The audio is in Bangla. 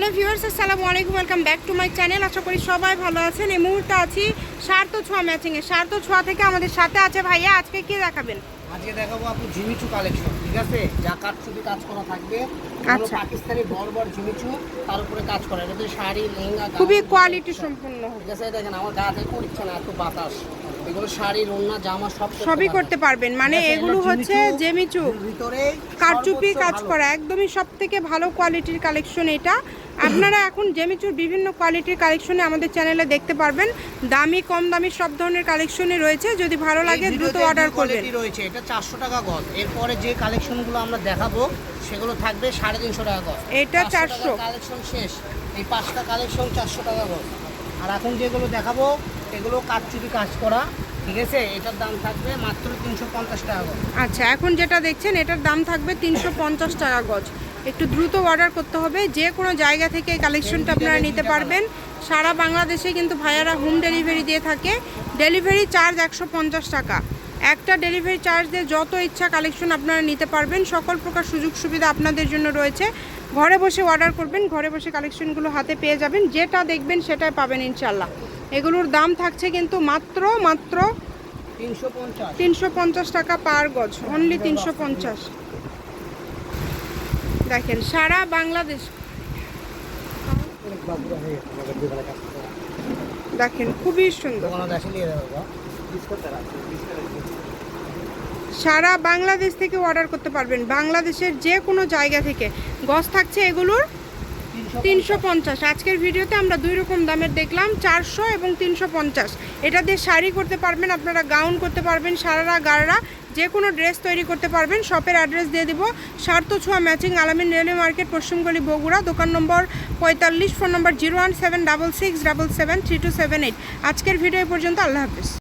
হ্যালো ভিউয়ার্স আসসালামু আলাইকুম welcome back to my channel. আশা করি সবাই ভালো আছেন। এই মুহূর্তে আছি সার্থ ছোঁয়া ম্যাচিংয়ে সার্থ ছোঁয়া থেকে আমাদের সাথে আছে ভাইয়া। আজকে কি দেখাবেন? আজকে দেখাবো আপু জিমিচু কালেকশন ঠিক আছে? যা কাঠ ছবি কাজ করা থাকবে। আচ্ছা। পাকিস্তানি বড় বড় জিমিচু তার উপরে কাজ করা। এটা শাড়ি লেহেঙ্গা খুবই কোয়ালিটি। সম্পূর্ণ। ঠিক আছে দেখেন আমার গা থেকে পড়ছে না এত বাতাস। এগুলো শাড়ি ওড়না জামা সব সবই করতে পারবেন। মানে এগুলো হচ্ছে জিমিচু, ভিতরে কারচুপি কাজ করা একদমই সব থেকে ভালো কোয়ালিটির কালেকশন এটা। আপনারা এখন জেমিচুর বিভিন্ন কোয়ালিটির কালেকশনে আমাদের চ্যানেলে দেখতে পারবেন। দামি কম দামি সব ধরনের কালেকশনই রয়েছে। যদি ভালো লাগে দ্রুত অর্ডার করবেন। রয়েছে। এটা চারশো টাকা গজ। এরপরে যে কালেকশনগুলো আমরা দেখাবো সেগুলো থাকবে সাড়ে তিনশো টাকা গজ। এটা 400 কালেকশন শেষ। এই পাঁচটা কালেকশন চারশো টাকা গজ। আর এখন যেগুলো দেখাবো এগুলো কাঠচুপি কাজ করা ঠিক আছে? এটার দাম থাকবে মাত্র তিনশো পঞ্চাশ টাকা গজ। আচ্ছা এখন যেটা দেখছেন এটার দাম থাকবে তিনশো পঞ্চাশ টাকা গজ। একটু দ্রুত অর্ডার করতে হবে যে কোনো জায়গা থেকে এই কালেকশনটা আপনারা নিতে পারবেন। সারা বাংলাদেশে কিন্তু ভাইয়ারা হোম ডেলিভারি দিয়ে থাকে। ডেলিভারি চার্জ একশো পঞ্চাশ টাকা। একটা ডেলিভারি চার্জ দিয়ে যত ইচ্ছা কালেকশন আপনারা নিতে পারবেন। সকল প্রকার সুযোগ সুবিধা আপনাদের জন্য রয়েছে। ঘরে বসে অর্ডার করবেন ঘরে বসে কালেকশনগুলো হাতে পেয়ে যাবেন। যেটা দেখবেন সেটাই পাবেন ইনশাল্লাহ এগুলোর দাম থাকছে কিন্তু মাত্র মাত্র তিনশো পঞ্চাশ। টাকা পার গজ অনলি তিনশো পঞ্চাশ। দেখেন সারা বাংলাদেশ। দেখেন খুবই সুন্দর। সারা বাংলাদেশ থেকে অর্ডার করতে পারবেন। বাংলাদেশের যে কোনো জায়গা থেকে গজ থাকছে এগুলোর তিনশো পঞ্চাশ। আজকের ভিডিওতে আমরা দুই রকম দামের দেখলাম, চারশো এবং তিনশো পঞ্চাশ। এটা দিয়ে শাড়ি করতে পারবেন, আপনারা গাউন করতে পারবেন, সারারা, গাররা, যে কোনো ড্রেস তৈরি করতে পারবেন। শপের অ্যাড্রেস দিয়ে দিব স্বার্থ ছোঁয়া ম্যাচিং, আলামিন রেলওয়ে মার্কেট পশ্চিমগলি বগুড়া, দোকান নম্বর পঁয়তাল্লিশ, phone number zero one seven double six double seven three two seven eight. আজকের ভিডিও পর্যন্ত, আল্লাহ হাফিজ।